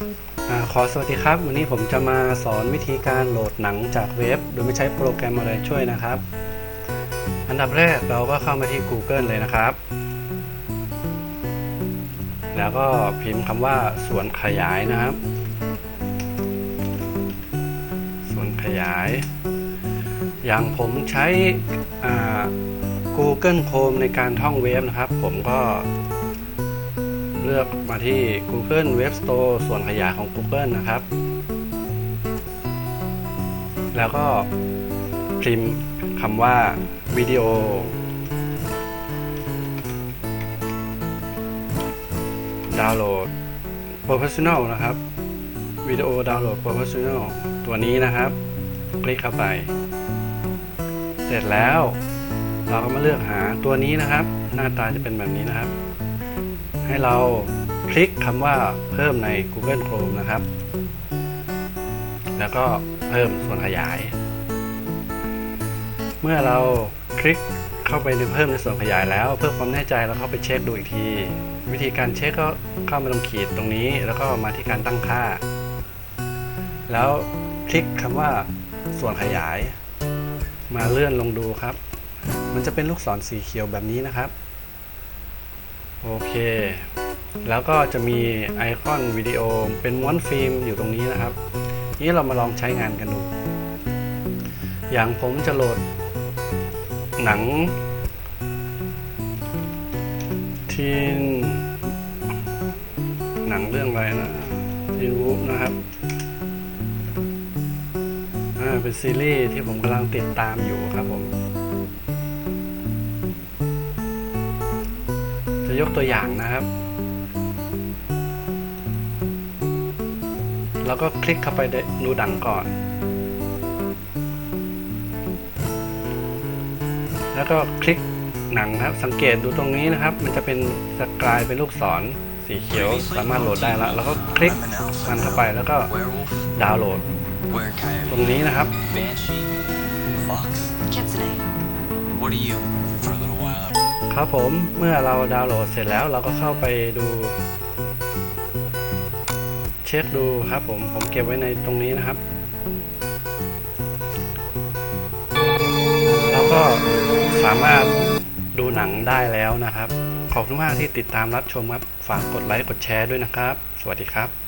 อขอสวัสดีครับ วันนี้ผมจะมาสอนวิธีการโหลดหนังจากเว็บ โดยไม่ใช้โปรแกรมอะไรช่วยนะครับ อันดับแรกเราก็เข้ามาที่ Google เลยนะครับ แล้วก็พิมพ์คำว่าสวนขยายนะครับสวนขยาย อย่างผมใช้ Google Chrome ในการท่องเว็บนะครับ ผมก็ เลือกมาที่ Google Web Store ส่วนขยายของ Google นะครับ แล้วก็พิมพ์คำว่าวิดีโอ ดาวน์โหลด Professional นะครับวิดีโอดาวน์โหลด Professional ตัวนี้นะครับ คลิกเข้าไป เสร็จแล้ว เราก็มาเลือกหาตัวนี้นะครับ หน้าตาจะเป็นแบบนี้นะครับ ให้เราคลิกคำว่าเพิ่มใน Google Chrome นะครับ แล้วก็เพิ่มส่วนขยาย เมื่อเราคลิกเข้าไปในเพิ่มในส่วนขยายแล้ว เพื่อความแน่ใจเราเข้าไปเช็คดูอีกที วิธีการเช็คก็เข้ามาตรงขีดตรงนี้ แล้วก็มาที่การตั้งค่า แล้วคลิกคำว่าส่วนขยาย มาเลื่อนลงดูครับ มันจะเป็นลูกศรสีเขียวแบบนี้นะครับ โอเค แล้วก็จะมีไอคอนวิดีโอเป็นม้วนฟิล์มอยู่ตรงนี้นะครับ นี้เรามาลองใช้งานกันดู อย่างผมจะโหลดหนัง ทีนหนังเรื่องอะไรนะทีนวูฟนะครับอ่าเป็นซีรีส์ที่ผมกำลังติดตามอยู่ครับผม ยกตัวอย่างนะครับ แล้วก็คลิกเข้าไปดูดังก่อน แล้วก็คลิกหนังครับ สังเกตดูตรงนี้นะครับ มันจะเป็นสกายเป็นลูกศรสีเขียวสามารถโหลดได้แล้ว แล้วก็คลิกมันเข้าไปแล้วก็ดาวน์โหลด ตรงนี้นะครับ What are you? For a little while. ครับผมเมื่อเราดาวน์โหลดเสร็จแล้วเราก็เข้าไปดู เช็คดูครับผมผมเก็บไว้ในตรงนี้นะครับ แล้วก็สามารถดูหนังได้แล้วนะครับ ขอบคุณมากที่ติดตามรับชมครับ ฝากกดไลค์กดแชร์ด้วยนะครับ สวัสดีครับ